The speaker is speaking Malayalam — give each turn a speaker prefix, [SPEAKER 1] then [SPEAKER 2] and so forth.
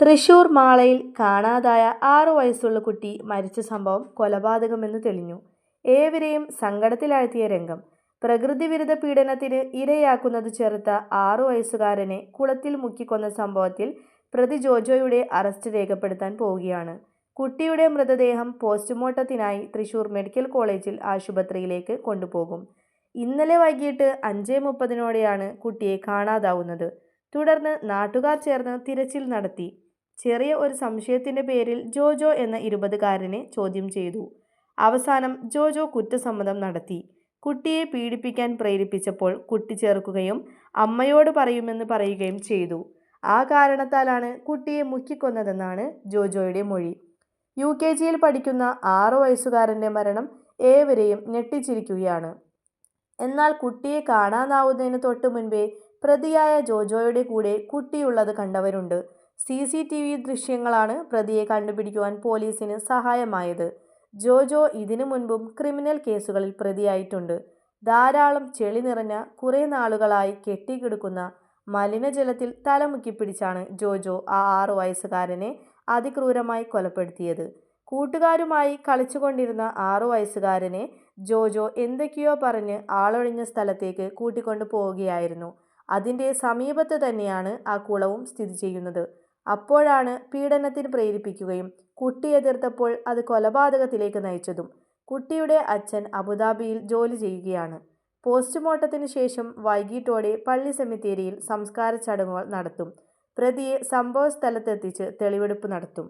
[SPEAKER 1] തൃശൂർ മാളയിൽ കാണാതായ ആറു വയസ്സുള്ള കുട്ടി മരിച്ച സംഭവം കൊലപാതകമെന്ന് തെളിഞ്ഞു. ഏവരെയും സങ്കടത്തിലാഴ്ത്തിയ രംഗം. പ്രകൃതിവിരുദ്ധ പീഡനത്തിന് ഇരയാക്കുന്നത് ചെറുത്ത ആറു വയസ്സുകാരനെ കുളത്തിൽ മുക്കിക്കൊന്ന സംഭവത്തിൽ പ്രതി ജോജോയുടെ അറസ്റ്റ് രേഖപ്പെടുത്താൻ പോവുകയാണ്. കുട്ടിയുടെ മൃതദേഹം പോസ്റ്റ്മോർട്ടത്തിനായി തൃശൂർ മെഡിക്കൽ കോളേജിൽ ആശുപത്രിയിലേക്ക് കൊണ്ടുപോകും. ഇന്നലെ വൈകിട്ട് അഞ്ചേ മുപ്പതിനോടെയാണ് കുട്ടിയെ കാണാതാവുന്നത്. തുടർന്ന് നാട്ടുകാർ ചേർന്ന് തിരച്ചിൽ നടത്തി. ചെറിയ ഒരു സംശയത്തിന്റെ പേരിൽ ജോജോ എന്ന ഇരുപതുകാരനെ ചോദ്യം ചെയ്തു. അവസാനം ജോജോ കുറ്റസമ്മതം നടത്തി. കുട്ടിയെ പീഡിപ്പിക്കാൻ പ്രേരിപ്പിച്ചപ്പോൾ കുട്ടി ചേർക്കുകയും അമ്മയോട് പറയുമെന്ന് പറയുകയും ചെയ്തു. ആ കാരണത്താലാണ് കുട്ടിയെ മുക്കിക്കൊന്നതെന്നാണ് ജോജോയുടെ മൊഴി. യു കെ ജിയിൽ പഠിക്കുന്ന ആറു വയസ്സുകാരന്റെ മരണം ഏവരെയും ഞെട്ടിച്ചിരിക്കുകയാണ്. എന്നാൽ കുട്ടിയെ കാണാനാവുന്നതിന് തൊട്ടു മുൻപേ പ്രതിയായ ജോജോയുടെ കൂടെ കുട്ടിയുള്ളത് കണ്ടവരുണ്ട്. സിസിടിവി ദൃശ്യങ്ങളാണ് പ്രതിയെ കണ്ടുപിടിക്കുവാൻ പോലീസിന് സഹായമായത്. ജോജോ ഇതിനു മുൻപും ക്രിമിനൽ കേസുകളിൽ പ്രതിയായിട്ടുണ്ട്. ധാരാളം ചെളി നിറഞ്ഞ കുറേ നാളുകളായി കെട്ടിക്കിടക്കുന്ന മലിനജലത്തിൽ തലമുക്കിപ്പിടിച്ചാണ് ജോജോ ആ ആറു വയസ്സുകാരനെ അതിക്രൂരമായി കൊലപ്പെടുത്തിയത്. കൂട്ടുകാരുമായി കളിച്ചുകൊണ്ടിരുന്ന ആറു വയസ്സുകാരനെ ജോജോ എന്തൊക്കെയോ പറഞ്ഞ് ആളൊഴിഞ്ഞ സ്ഥലത്തേക്ക് കൂട്ടിക്കൊണ്ടു പോവുകയായിരുന്നു. അതിന്റെ സമീപത്ത് തന്നെയാണ് ആ കുളവും സ്ഥിതി ചെയ്യുന്നത്. അപ്പോഴാണ് പീഡനത്തിന് പ്രേരിപ്പിക്കുകയും കുട്ടി എതിർത്തപ്പോൾ അത് കൊലപാതകത്തിലേക്ക് നയിച്ചതും. കുട്ടിയുടെ അച്ഛൻ അബുദാബിയിൽ ജോലി ചെയ്യുകയാണ്. പോസ്റ്റ്മോർട്ടത്തിന് ശേഷം വൈകിട്ടോടെ പള്ളി സെമിത്തേരിയിൽ സംസ്കാര ചടങ്ങുകൾ നടത്തും. പ്രതിയെ സംഭവസ്ഥലത്തെത്തിച്ച് തെളിവെടുപ്പ് നടത്തും.